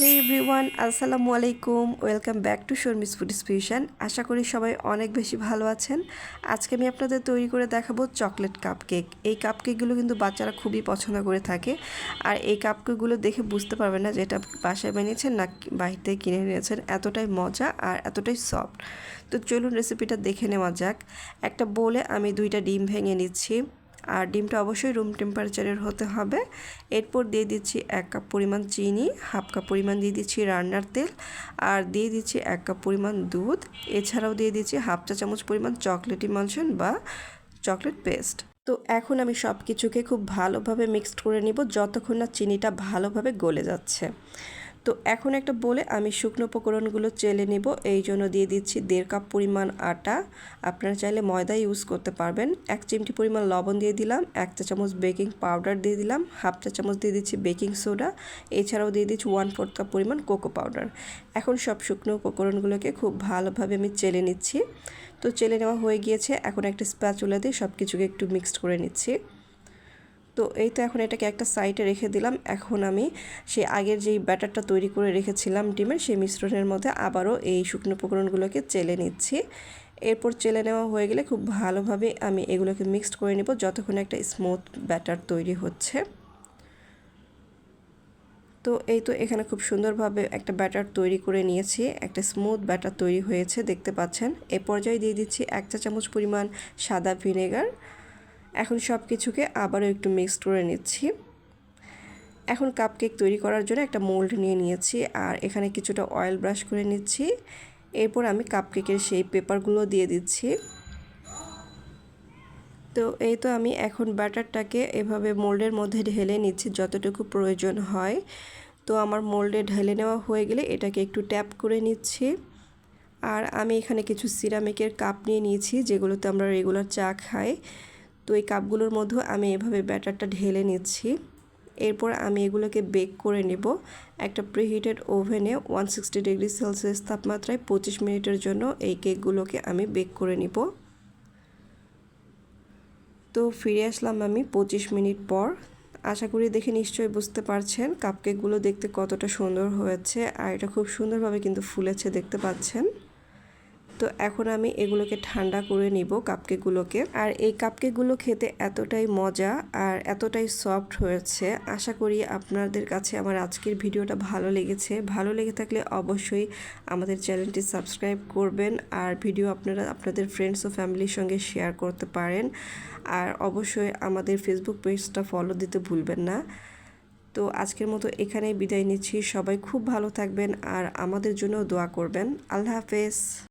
হে everyone আসসালামু আলাইকুম। Welcome back to Sharmi's food special আশা করি সবাই অনেক বেশি ভালো আছেন। আজকে আমি আপনাদের তৈরি করে দেখাবো চকলেট কাপকেক এই কাপকেকগুলো কিন্তু বাচ্চারা খুবই পছন্দ করে থাকে। আর এই কাপকেকগুলো দেখে বুঝতে পারবেন না যে এটা বাসায় বানিয়েছেন না থেকে কিনে নিয়েছেন এতটাই মজা আর এতটাই সফট তো চলুন রেসিপিটা দেখে নেওয়া যাক। একটা বলে আমি দুইটা ডিম ভেঙে নিচ্ছি। আর ডিমটা অবশ্যই রুম টেম্পারেচারের হতে হবে। এরপর দিয়ে দিচ্ছি এক কাপ পরিমাণ চিনি হাফ কাপ পরিমাণ দিয়ে দিচ্ছি রান্নার তেল আর দিয়ে দিচ্ছি এক কাপ পরিমাণ দুধ। এছাড়াও দিয়ে দিচ্ছি হাফ চা চামচ পরিমাণ চকলেট ইমালশন বা চকলেট পেস্ট তো এখন আমি সব কিছুকে খুব ভালোভাবে মিক্সড করে নিব, যতক্ষণ না চিনিটা ভালোভাবে গলে যাচ্ছে। তো এখন একটা বলে আমি শুকনো উপকরণগুলো চেলে নেব। এই জন্য দিয়ে দিচ্ছি দেড় কাপ পরিমাণ আটা। আপনারা চাইলে ময়দা ইউজ করতে পারবেন। এক চিমটি পরিমাণ লবণ দিয়ে দিলাম, এক চা চামচ বেকিং পাউডার দিয়ে দিলাম, হাফ চা চামচ দিয়ে দিচ্ছি বেকিং সোডা এছাড়াও দিয়ে দিচ্ছি ওয়ান ফোর্থ কাপ পরিমাণ কোকো পাউডার এখন সব শুকনো উপকরণগুলোকে খুব ভালোভাবে আমি চেলে নিচ্ছি। তো চেলে নেওয়া হয়ে গিয়েছে, এখন একটা স্প্যাচুলা দিয়ে সব কিছুকে একটু মিক্সড করে নিচ্ছি। তো এই তো এখন এটাকে একটা সাইডে রেখে দিলাম। এখন আমি সেই আগের যেই ব্যাটারটা তৈরি করে রেখেছিলাম ডিমের, সেই মিশ্রণের মধ্যে আবারও এই শুকনো উপকরণগুলোকে চেলে নিচ্ছি। এরপর চেলে নেওয়া হয়ে গেলে খুব ভালোভাবে আমি এগুলোকে মিক্সড করে নেব যতক্ষণ একটা স্মুথ ব্যাটার তৈরি হচ্ছে। তো এই তো এখানে খুব সুন্দরভাবে একটা ব্যাটার তৈরি করে নিয়েছি, একটা স্মুথ ব্যাটার তৈরি হয়েছে, দেখতে পাচ্ছেন। এ পর্যায়ে দিয়ে দিচ্ছি এক চা চামচ পরিমাণ সাদা ভিনেগার এখন সব কিছুকে আবারও একটু মিক্সড করে নিচ্ছি। এখন কাপকেক তৈরি করার জন্য একটা মোল্ড নিয়ে নিয়েছি আর এখানে কিছুটা অয়েল ব্রাশ করে নিচ্ছি। এরপর আমি কাপকেকের সেই পেপারগুলো দিয়ে দিচ্ছি। তো এই তো আমি এখন ব্যাটারটাকে এভাবে মোল্ডের মধ্যে ঢেলে নিচ্ছি যতটুকু প্রয়োজন হয়। তো আমার মোল্ডে ঢেলে নেওয়া হয়ে গেলে এটাকে একটু ট্যাপ করে নিচ্ছি। আর আমি এখানে কিছু সিরামিকের কাপ নিয়ে নিয়েছি যেগুলোতে আমরা রেগুলার চা খাই। তো এই কাপগুলোর মধ্যে আমি এভাবে ব্যাটারটা ঢেলে নিচ্ছি। এরপর আমি এগুলোকে বেক করে নেব। একটা প্রিহিটেড ওভেনে ওয়ান সিক্সটি ডিগ্রি সেলসিয়াস তাপমাত্রায় পঁচিশ মিনিটের জন্য এই কেকগুলোকে আমি বেক করে নিব। তো ফিরে আসলাম আমি পঁচিশ মিনিট পর। আশা করি দেখে নিশ্চয়ই বুঝতে পারছেন কাপকেকগুলো দেখতে কতটা সুন্দর হয়েছে আর এটা খুব সুন্দরভাবে কিন্তু ফুলেছে, দেখতে পাচ্ছেন। তো এখন আমি এগুলোকে ঠান্ডা করে নিব কাপকেকগুলোকে। আর এই কাপকেকগুলো খেতে এতটাই মজা আর এতটাই সফট হয়েছে। আশা করি আপনাদের কাছে আমার আজকের ভিডিওটা ভালো লেগেছে। ভালো লেগে থাকলে অবশ্যই আমাদের চ্যানেলটি সাবস্ক্রাইব করবেন আর ভিডিও আপনারা আপনাদের ফ্রেন্ডস ও ফ্যামিলির সঙ্গে শেয়ার করতে পারেন। আর অবশ্যই আমাদের ফেসবুক পেজটা ফলো দিতে ভুলবেন না। তো আজকের মতো এখানেই বিদায় নিচ্ছি। সবাই খুব ভালো থাকবেন আর আমাদের জন্য দোয়া করবেন। আল্লাহ হাফেজ।